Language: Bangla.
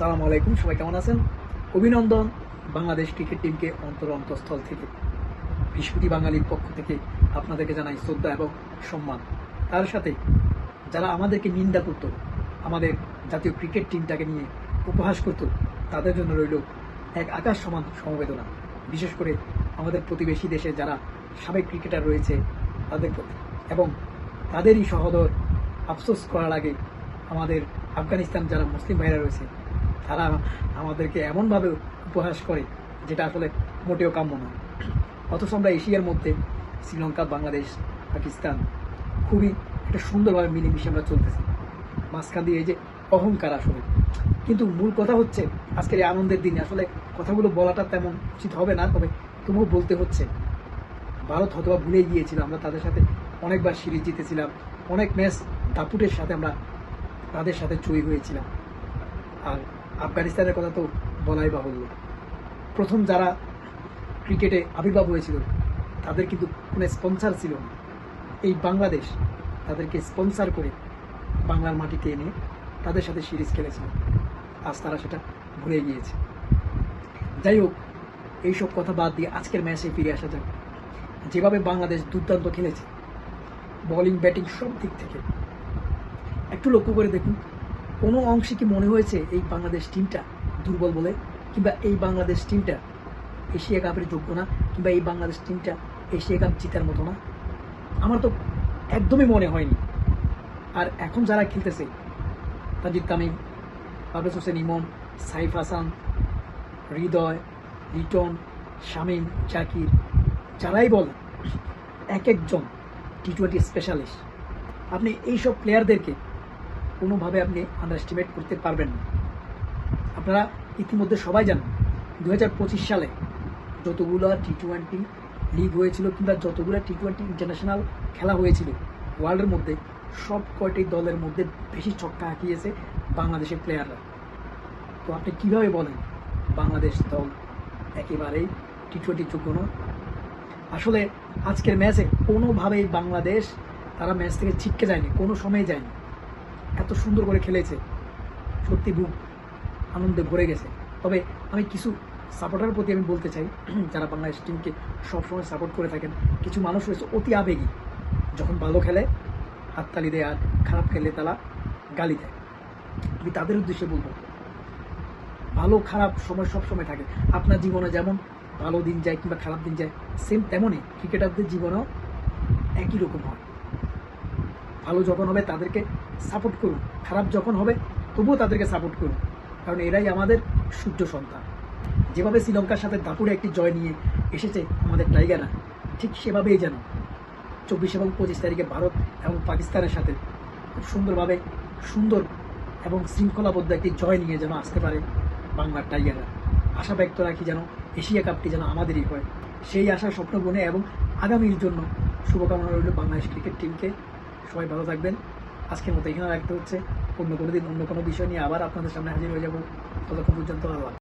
আসসালামু আলাইকুম, সবাই কেমন আছেন? অভিনন্দন, বাংলাদেশ ক্রিকেট টিমকে অন্তর অন্তঃস্থল থেকে। বৃহস্পতি বাঙালির পক্ষ থেকে আপনাদেরকে জানাই শ্রদ্ধা এবং সম্মান। তার সাথে যারা আমাদেরকে নিন্দা করত, আমাদের জাতীয় ক্রিকেট টিমটাকে নিয়ে উপহাস করত, তাদের জন্য রইল এক আকাশ সমান সমবেদনা। বিশেষ করে আমাদের প্রতিবেশী দেশে যারা সাবেক ক্রিকেটার রয়েছে, তাদের প্রতি। এবং তাদেরই সহদর আফসোস করার আগে আমাদের আফগানিস্তান যারা মুসলিম ভাইরা রয়েছে তারা আমাদেরকে এমনভাবে উপহাস করে যেটা আসলে মোটেও কাম্য নয়। অথচ আমরা এশিয়ার মধ্যে শ্রীলঙ্কা, বাংলাদেশ, পাকিস্তান খুবই একটা সুন্দরভাবে মিলেমিশে আমরা চলতেছি। মাঝখান দিয়ে এই যে অহংকার আসলে। কিন্তু মূল কথা হচ্ছে, আজকের এই আনন্দের দিনে আসলে কথাগুলো বলাটা তেমন উচিত হবে না, তবে তবুও বলতে হচ্ছে, ভারত হয়তো ভুলে গিয়েছিল, আমরা তাদের সাথে অনেকবার সিরিজ জিতেছিলাম, অনেক ম্যাচ দাপুটের সাথে আমরা তাদের সাথে জয়ী হয়েছিলাম। আর আফগানিস্তানের কথা তো বলাই বাহুল্য। প্রথম যারা ক্রিকেটে আবির্ভাব হয়েছিল, তাদের কিন্তু কোনো স্পন্সার ছিল না। এই বাংলাদেশ তাদেরকে স্পন্সার করে বাংলার মাটিতে এনে তাদের সাথে সিরিজ খেলেছিল। আজ তারা সেটা ভুলে গিয়েছে। যাই হোক, এইসব কথা বাদ দিয়ে আজকের ম্যাচে ফিরে আসা যাক। যেভাবে বাংলাদেশ দুর্দান্ত খেলেছে বোলিং ব্যাটিং সব দিক থেকে। একটু লক্ষ্য করে দেখুন কোনো অংশে কি মনে হয়েছে এই বাংলাদেশ টিমটা দুর্বল বলে? কিংবা এই বাংলাদেশ টিমটা এশিয়া কাপের যোগ্য না? কিংবা এই বাংলাদেশ টিমটা এশিয়া কাপ জিতার মতো না? আমার তো একদমই মনে হয়নি। আর এখন যারা খেলতেছে তাজিদ তামিম পারভেজ হোসেন ইমন, সাইফ হাসান, হৃদয়, লিটন, শামীম, জাকির, যারাই বলেন এক একজন টি টোয়েন্টি স্পেশালিস্ট আপনি এইসব প্লেয়ারদেরকে কোনোভাবে আপনি আন্ডারস্টিমেট করতে পারবেন না। আপনারা ইতিমধ্যে সবাই জানেন দু হাজার পঁচিশ সালে যতগুলো টি টোয়েন্টি লিগ হয়েছিল কিংবা যতগুলো টি টোয়েন্টি ইন্টারন্যাশনাল খেলা হয়েছিল ওয়ার্ল্ডের মধ্যে সব কয়টি দলের মধ্যে বেশি ছক্কা হাঁকিয়েছে বাংলাদেশের প্লেয়াররা তো আপনি কীভাবে বলেন বাংলাদেশ দল একেবারেই টি টোয়েন্টি যোগ্য নয়? আসলে আজকের ম্যাচে কোনোভাবেই বাংলাদেশ তারা ম্যাচ থেকে ছিটকে যায়নি, কোনো সময় যায়নি। এত সুন্দর করে খেলেছে। সত্যি বুক আনন্দে ভরে গেছে। তবে আমি কিছু সাপোর্টারের প্রতি আমি বলতে চাই, যারা বাংলাদেশ টিমকে সবসময় সাপোর্ট করে থাকেন, কিছু মানুষ রয়েছে অতি আবেগী। যখন ভালো খেলে হাততালি দেয় আর খারাপ খেলে তারা গালি দেয়। আমি তাদের উদ্দেশ্যে বলব, ভালো খারাপ সময় সব সময় থাকে। আপনার জীবনে যেমন ভালো দিন যায় কিংবা খারাপ দিন যায় সেম তেমনই ক্রিকেটারদের জীবনেও একই রকম হয়। ভালো যখন হবে তাদেরকে সাপোর্ট করুন। খারাপ যখন হবে, তবুও তাদেরকে সাপোর্ট করুন। কারণ এরাই আমাদের সূর্য সন্তান। যেভাবে শ্রীলঙ্কার সাথে দাপুরে একটি জয় নিয়ে এসেছে আমাদের টাইগাররা, ঠিক সেভাবেই যেন চব্বিশ এবং পঁচিশ তারিখে ভারত এবং পাকিস্তানের সাথে খুব সুন্দরভাবে সুন্দর এবং শৃঙ্খলাবদ্ধ একটি জয় নিয়ে যেন আসতে পারে বাংলার টাইগাররা। আশা ব্যক্ত রাখি যেন এশিয়া কাপটি যেন আমাদেরই হয়। সেই আশা, স্বপ্ন বনে এবং আগামীর জন্য শুভকামনা রইল বাংলাদেশ ক্রিকেট টিমকে। সবাই ভালো থাকবেন। আজকের মতো এখানে রাখতে হচ্ছে। অন্য কোনো দিন, অন্য কোনো বিষয় নিয়ে আবার আপনাদের সামনে হাজির হয়ে যাব। ততক্ষণ পর্যন্ত আল্লাহ